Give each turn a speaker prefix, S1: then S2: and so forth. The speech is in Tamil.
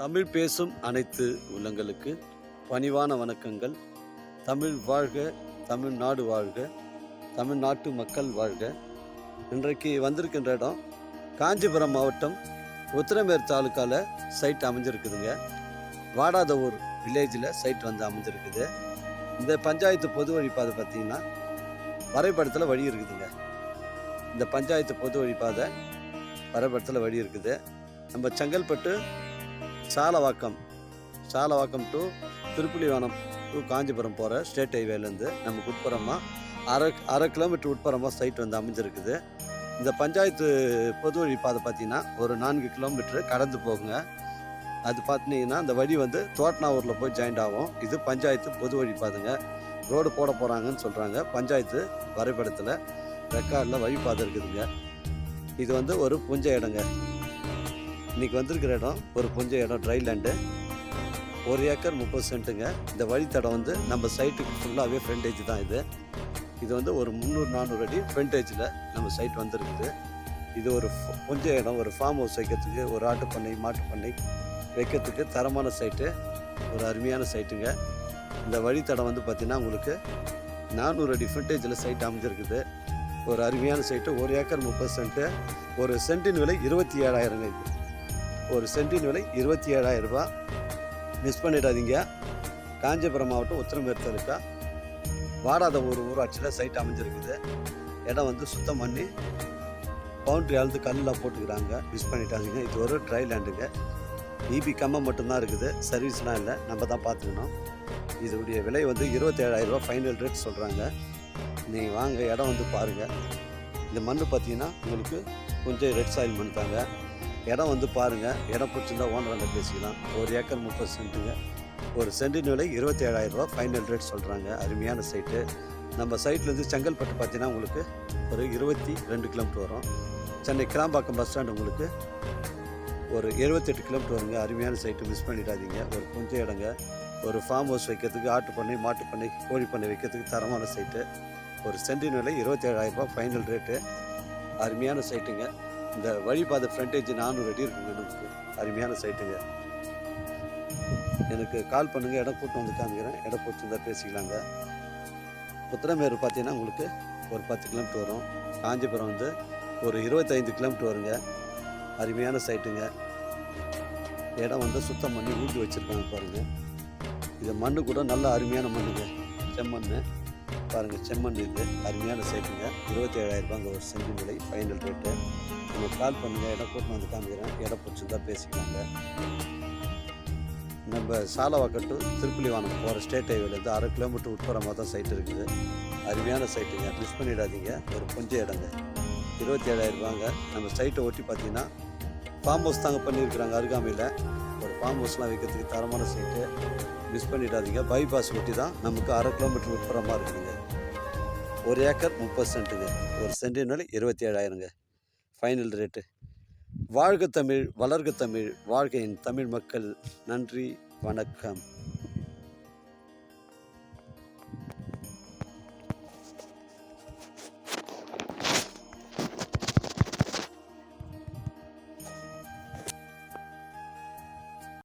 S1: தமிழ் பேசும் அனைத்து உள்ளங்களுக்கு பணிவான வணக்கங்கள். தமிழ் வாழ்க தமிழ்நாடு வாழ்க தமிழ்நாட்டு மக்கள் வாழ்க. இன்றைக்கு வந்திருக்கின்ற இடம் காஞ்சிபுரம் மாவட்டம் உத்திரமேர் தாலுக்காவில் சைட் அமைஞ்சிருக்குதுங்க. வாடாத ஊர் வில்லேஜில் சைட் வந்து அமைஞ்சிருக்குது. இந்த பஞ்சாயத்து பொது வழிபாதை பார்த்தீங்கன்னா வரைபடத்தில் வழி இருக்குதுங்க. இந்த பஞ்சாயத்து பொது வழிபாதை வரைபடத்தில் வழி இருக்குது. நம்ம செங்கல்பட்டு சாலவாக்கம். சாலவாக்கம் டு திருப்புலிவனம் டு காஞ்சிபுரம் போகிற ஸ்டேட் ஹைவேலேருந்து நமக்கு உட்புறமாக அரை அரை கிலோமீட்டர் உட்புறமாக சைட் வந்து அமைஞ்சிருக்குது. இந்த பஞ்சாயத்து பொது வழி பாதை பார்த்தீங்கன்னா ஒரு நான்கு கிலோமீட்டர் கடந்து போகுங்க. அது பார்த்தீங்கன்னா அந்த வழி வந்து தோட்டனாவூரில் போய் ஜாயிண்ட் ஆகும். இது பஞ்சாயத்து பொது வழி பாதைங்க ரோடு போட போகிறாங்கன்னு சொல்கிறாங்க பஞ்சாயத்து வரைபடத்தில் ரெக்கார்டில் வழிபாதை இருக்குதுங்க. இது வந்து ஒரு புஞ்ச இடங்க. இன்னைக்கு வந்திருக்கிற இடம் ஒரு கொஞ்சம் இடம் ட்ரை லேண்டு ஒரு ஏக்கர் முப்பது சென்ட்டுங்க. இந்த வழித்தடம் வந்து நம்ம சைட்டுக்கு ஃபுல்லாகவே ஃப்ரண்டேஜ் தான் இது. இது வந்து ஒரு முந்நூறு நானூறு அடி ஃப்ரண்டேஜில் நம்ம சைட் வந்திருக்குது. இது ஒரு கொஞ்சம் இடம் ஒரு ஃபார்ம் ஹவுஸ் வைக்கிறதுக்கு ஒரு ஆட்டு பண்ணை மாட்டு பண்ணை வைக்கிறதுக்கு தரமான சைட்டு ஒரு அருமையான சைட்டுங்க இந்த வழித்தடம் வந்து பார்த்திங்கன்னா உங்களுக்கு நானூறு அடி ஃப்ரண்டேஜில் சைட் அமைஞ்சிருக்குது. ஒரு அருமையான சைட்டு ஒரு ஏக்கர் முப்பது சென்ட்டு. ஒரு சென்ட்டின் விலை இருபத்தி ஏழாயிரங்க இது. ஒரு சென்ட்டின் விலை இருபத்தி ஏழாயிரம் ரூபாய் மிஸ் பண்ணிடாதீங்க. காஞ்சிபுரம் மாவட்டம் உத்திரமேர் தாலுக்கா வாடாத ஒரு ஊராட்சியில் சைட் அமைஞ்சிருக்குது. இடம் வந்து சுத்தம் பண்ணி பவுண்ட்ரி அழுது கல்லில் போட்டுக்கிறாங்க. மிஸ் பண்ணிட்டாதீங்க இது ஒரு ட்ரை லேண்டுங்க இபி கம்பம் மட்டும்தான் இருக்குது. சர்வீஸ்லாம் இல்லை. நம்ம தான் பார்த்துக்கணும். இதனுடைய விலை வந்து இருபத்தேழாயிரம் ரூபாய் ஃபைனல் ரேட் சொல்கிறாங்க நீங்கள் வாங்க. இடம் வந்து பாருங்கள் இந்த மண் பார்த்தீங்கன்னா உங்களுக்கு கொஞ்சம் ரெட் சாயில் மண் தாங்க. இடம் வந்து பாருங்கள் இடம் பிடிச்சிருந்தா ஓனராக பேசிக்கலாம். ஒரு ஏக்கர் முப்பது சென்ட்டுங்க. ஒரு சென்டின் விலை இருபத்தி ஏழாயிரரூபா ஃபைனல் ரேட் சொல்கிறாங்க அருமையான சைட்டு நம்ம சைட்லேருந்து செங்கல்பட்டு பார்த்தீங்கன்னா உங்களுக்கு ஒரு இருபத்தி ரெண்டு கிலோமீட்டர் வரும். சென்னை கிராம்பாக்கம் பஸ் ஸ்டாண்ட் உங்களுக்கு ஒரு எழுபத்தெட்டு கிலோமீட்டர் வருங்க. அருமையான சைட்டு மிஸ் பண்ணிடாதீங்க. ஒரு கொஞ்சம் இடங்க. ஒரு ஃபார்ம் ஹவுஸ் வைக்கிறதுக்கு ஆட்டு பண்ணை மாட்டு பண்ணை கோழி பண்ணை வைக்கிறதுக்கு தரமான சைட்டு ஒரு சென்டின் விலை இருபத்தேழாயிரரூபா ஃபைனல் ரேட்டு அருமையான சைட்டுங்க இந்த வழிபாதை ஃப்ரண்டேஜ் நானூறு அடி இருக்குங்க நமக்கு அருமையான சைட்டுங்க எனக்கு கால் பண்ணுங்க இடம் கூட்டம் வந்து காமிக்கிறேன். இடம் பிடிச்சிருந்தா பேசிக்கலாங்க. உத்திரமேரு பார்த்தீங்கன்னா உங்களுக்கு ஒரு பத்து கிலோமீட்டர் வரும். காஞ்சிபுரம் வந்து ஒரு இருபத்தைந்து கிலோமீட்டர் வருங்க. அருமையான சைட்டுங்க இடம் வந்து சுத்தம் பண்ணி ஊட்டி வச்சுருக்காங்க பாருங்கள் இது மண்ணு கூட நல்ல அருமையான மண்ணுங்க. செம்மண் பாருங்கள் செம்மண் இது. அருமையான சைட்டுங்க. இருபத்தி ஏழாயிரம் ரூபாங்க ஒரு செஞ்சு விலை ஃபைனல் ரேட்டு நம்ம கால் பண்ணுங்கள் இடம் கூட்டம் வந்து காமிக்கிறேன். இடம் பிடிச்சிருந்தா பேசிக்கலாங்க. நம்ம சாலவாக்கட்டு திருப்புலிவானம் போகிற ஸ்டேட் ஹைவேலேருந்து அரை கிலோமீட்டர் உட்புறமாக தான் சைட் இருக்குது. அருமையான சைட்டுங்க மிஸ் பண்ணிடாதீங்க. ஒரு கொஞ்சம் இடங்க. இருபத்தி ஏழாயிரம் ரூபாங்க நம்ம சைட்டை ஒட்டி பார்த்தீங்கன்னா ஃபார்ம் ஹவுஸ் தாங்க பண்ணியிருக்கிறாங்க அருகாமையில். ஃபார்ம் ஹவுஸ்லாம் வைக்கிறதுக்கு தரமான சைட்டு மிஸ் பண்ணிடாதீங்க. பைபாஸ் ஒட்டி தான் நமக்கு அரை கிலோமீட்டர் உட்புறமாக இருக்குதுங்க. ஒரு ஏக்கர் முப்பது சென்ட்டுங்க ஒரு சென்டின் இருபத்தி ஏழாயிரங்க ஃபைனல் ரேட்டு வாழ்க தமிழ் வளர்க தமிழ் வாழ்கையின் தமிழ் மக்கள். நன்றி வணக்கம்.